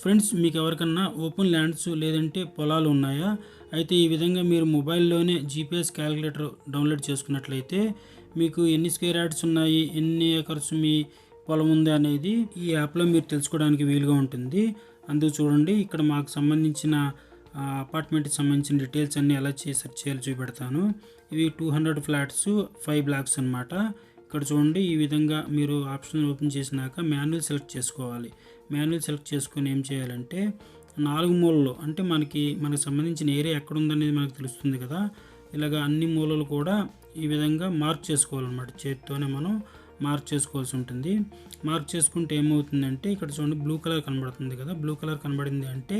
Friends మీకు ఎవరికన్నా open lands లేదంటే పొలాలు ఉన్నాయా? అయితే ఈ విధంగా మీరు మొబైల్లోనే జీపీఎస్ క్యాలిక్యులేటర్ డౌన్లోడ్ చేసుకున్నట్లయితే మీకు ఎన్ని స్క్వేర్ యార్డ్స్ ఉన్నాయి ఎన్ని ఏకర్స్ మీ పొలం ఉంది అనేది ఈ యాప్లో మీరు తెలుసుకోవడానికి వీలుగా ఉంటుంది. అందుకు చూడండి ఇక్కడ మాకు సంబంధించిన అపార్ట్మెంట్కి సంబంధించిన డీటెయిల్స్ అన్నీ ఎలా చేసి సెర్చ్ చేయాలో చూపెడతాను. ఇవి two hundred flats five blocks అన్నమాట. ఇక్కడ చూడండి ఈ విధంగా మీరు ఆప్షన్ ఓపెన్ చేసినాక మాన్యువల్ సెలెక్ట్ చేసుకోవాలి. మాన్యువల్ సెలెక్ట్ చేసుకొని ఏం చేయాలంటే నాలుగు మూలలు అంటే మనకి మనకు సంబంధించిన ఏరియా ఎక్కడ ఉందనేది మనకు తెలుస్తుంది కదా ఇలాగ అన్ని మూలలు కూడా ఈ విధంగా మార్క్ చేసుకోవాలన్నమాట. చేతితోనే మనం మార్క్ చేసుకోవాల్సి ఉంటుంది. మార్క్ చేసుకుంటే ఏమవుతుందంటే ఇక్కడ చూడండి బ్లూ కలర్ కనబడుతుంది కదా బ్లూ కలర్ కనబడింది అంటే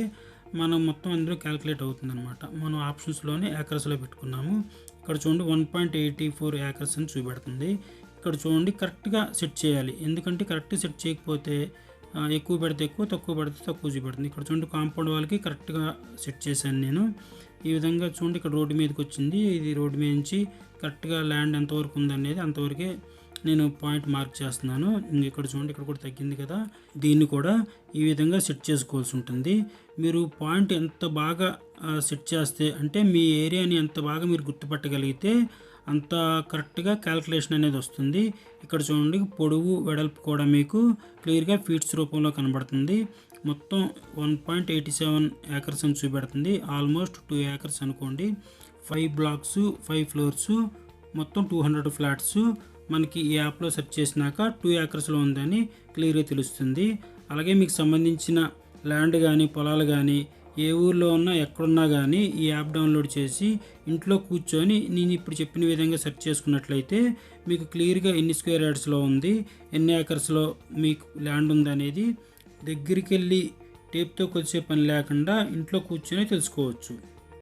మనం మొత్తం అందులో క్యాలిక్యులేట్ అవుతుంది అనమాట మనం ఆప్షన్స్లోనే యాకర్స్లో పెట్టుకున్నాము. ఇక్కడ చూడండి one point eighty four acres అని చూపెడుతుంది. ఇక్కడ చూడండి కరెక్ట్గా సెట్ చేయాలి. ఎందుకంటే కరెక్ట్ సెట్ చేయకపోతే ఎక్కువ పెడితే ఎక్కువ తక్కువ పెడితే తక్కువ చూపెడుతుంది. ఇక్కడ చూడండి కాంపౌండ్ వాళ్ళకి కరెక్ట్గా సెట్ చేశాను నేను. ఈ విధంగా చూడండి ఇక్కడ రోడ్డు మీదకి వచ్చింది. ఇది రోడ్డు మీద నుంచి కరెక్ట్గా ల్యాండ్ ఎంతవరకు ఉందనేది అంతవరకే నేను పాయింట్ మార్క్ చేస్తున్నాను. ఇక్కడ చూడండి ఇక్కడ కూడా తగ్గింది కదా. దీన్ని కూడా ఈ విధంగా సెట్ చేసుకోవాల్సి ఉంటుంది. మీరు పాయింట్ ఎంత బాగా సెట్ చేస్తే అంటే మీ ఏరియాని ఎంత బాగా మీరు గుర్తుపట్టగలిగితే అంత కరెక్ట్గా క్యాల్కులేషన్ అనేది వస్తుంది. ఇక్కడ చూడండి పొడవు వెడల్పు కూడా మీకు క్లియర్గా ఫీట్స్ రూపంలో కనబడుతుంది. మొత్తం one point eighty seven acres అని చూపెడుతుంది. ఆల్మోస్ట్ టూ ఏకర్స్ అనుకోండి ఫైవ్ బ్లాక్స్ ఫైవ్ ఫ్లోర్స్ మొత్తం టూ హండ్రెడ్ ఫ్లాట్స్ మనకి ఈ యాప్లో సెర్చ్ చేసినాక టూ ఏకర్స్లో ఉందని క్లియర్గా తెలుస్తుంది. అలాగే మీకు సంబంధించిన ల్యాండ్ కానీ పొలాలు కానీ ఏ ఊర్లో ఉన్నా ఎక్కడున్నా కానీ ఈ యాప్ డౌన్లోడ్ చేసి ఇంట్లో కూర్చొని నేను ఇప్పుడు చెప్పిన విధంగా సెర్చ్ చేసుకున్నట్లయితే మీకు క్లియర్గా ఎన్ని స్క్వేర్ యార్డ్స్లో ఉంది ఎన్ని ఏకర్స్లో మీకు ల్యాండ్ ఉంది అనేది దగ్గరికి వెళ్ళి టేప్తో కొలిసే పని లేకుండా ఇంట్లో కూర్చొని తెలుసుకోవచ్చు.